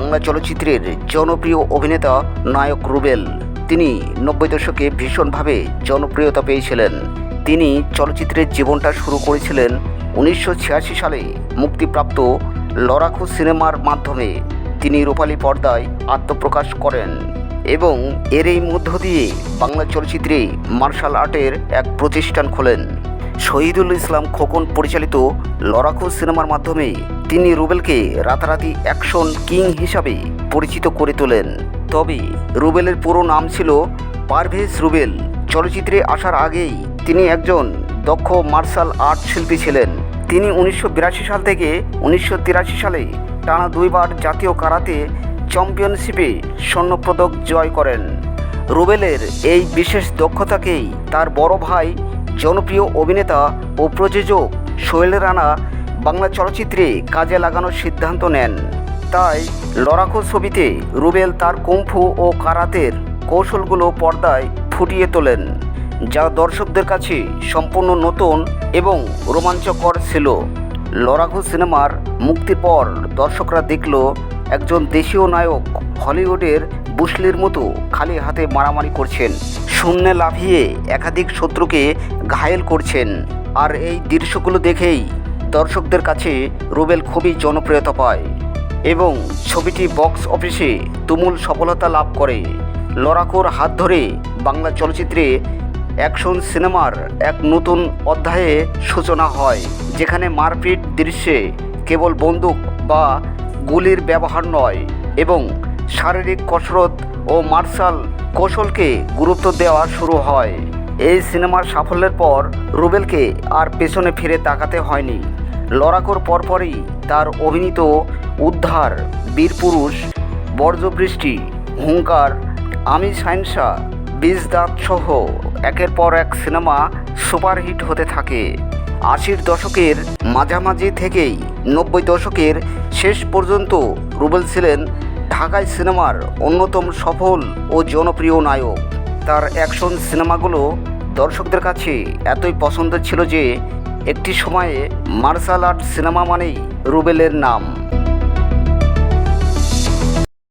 বাংলা চলচ্চিত্রের জনপ্রিয় অভিনেতা নায়ক রুবেল। তিনি নব্বই দশকে ভীষণভাবে জনপ্রিয়তা পেয়েছিলেন। তিনি চলচ্চিত্রের জীবনটা শুরু করেছিলেন উনিশশো ছিয়াশি সালে মুক্তিপ্রাপ্ত লড়াকু সিনেমার মাধ্যমে। তিনি রূপালী পর্দায় আত্মপ্রকাশ করেন এবং এর এই মধ্য দিয়ে বাংলা চলচ্চিত্রে মার্শাল আর্টের এক প্রতিষ্ঠান খোলেন। শহীদুল ইসলাম খোকন পরিচালিত লড়াকু সিনেমার মাধ্যমে তিনি রুবেলকে রাতারাতি অ্যাকশন কিং হিসাবে পরিচিত করে তোলেন। তবে রুবেলের পুরো নাম ছিল পারভেজ রুবেল। চলচ্চিত্রে আসার আগেই তিনি একজন দক্ষ মার্শাল আর্ট শিল্পী ছিলেন। তিনি উনিশশো বিরাশি সাল থেকে উনিশশো তিরাশি সালে টানা দুইবার জাতীয় কারাতে চ্যাম্পিয়নশিপে স্বর্ণপদক জয় করেন। রুবেলের এই বিশেষ দক্ষতাকেই তার বড় ভাই, জনপ্রিয় অভিনেতা ও প্রযোজক সোহেল রানা বাংলা চলচ্চিত্রে কাজে লাগানোর সিদ্ধান্ত নেন। তাই লড়াকু ছবিতে রুবেল তার কুম্ফু ও কারাতের কৌশলগুলো পর্দায় ফুটিয়ে তোলেন, যা দর্শকদের কাছে সম্পূর্ণ নতুন এবং রোমাঞ্চকর ছিল। লড়াকু সিনেমার মুক্তির পর দর্শকরা দেখল, একজন দেশীয় নায়ক হলিউডের বুশলির মতো খালি হাতে মারামারি করছেন। শূন্যে লাফিয়ে একাধিক শত্রুকে ঘায়েল করছেন। আর এই দৃশ্যগুলো দেখেই দর্শকদের কাছে রুবেল খুবই জনপ্রিয়তা পায় এবং ছবিটি বক্স অফিসে তুমুল সফলতা লাভ করে। লড়াকুর হাত ধরে বাংলা চলচ্চিত্রে অ্যাকশন সিনেমার এক নতুন অধ্যায়ে সূচনা হয়, যেখানে মারপিট দৃশ্যে কেবল বন্দুক বা গুলির ব্যবহার নয় এবং শারীরিক কসরত ও মার্শাল কৌশলকে গুরুত্ব দেওয়া শুরু হয়। এই সিনেমার সাফল্যের পর রুবেলকে আর পেছনে ফিরে তাকাতে হয়নি। লড়াকুর পরপরই তার অভিনীত উদ্ধার, বীরপুরুষ, বর্জ্যবৃষ্টি, হুঙ্কার, আমি সাইনসা বীজ দাঁত সহ একের পর এক সিনেমা সুপারহিট হতে থাকে। আশির দশকের মাঝামাঝি থেকেই নব্বই দশকের শেষ পর্যন্ত রুবেল ছিলেন ঢাকায় সিনেমার অন্যতম সফল ও জনপ্রিয় নায়ক। তার অ্যাকশন সিনেমাগুলো দর্শকদের কাছে এতই পছন্দের ছিল যে একটি সময়ে মার্শাল আর্ট সিনেমা মানেই রুবেলের নাম।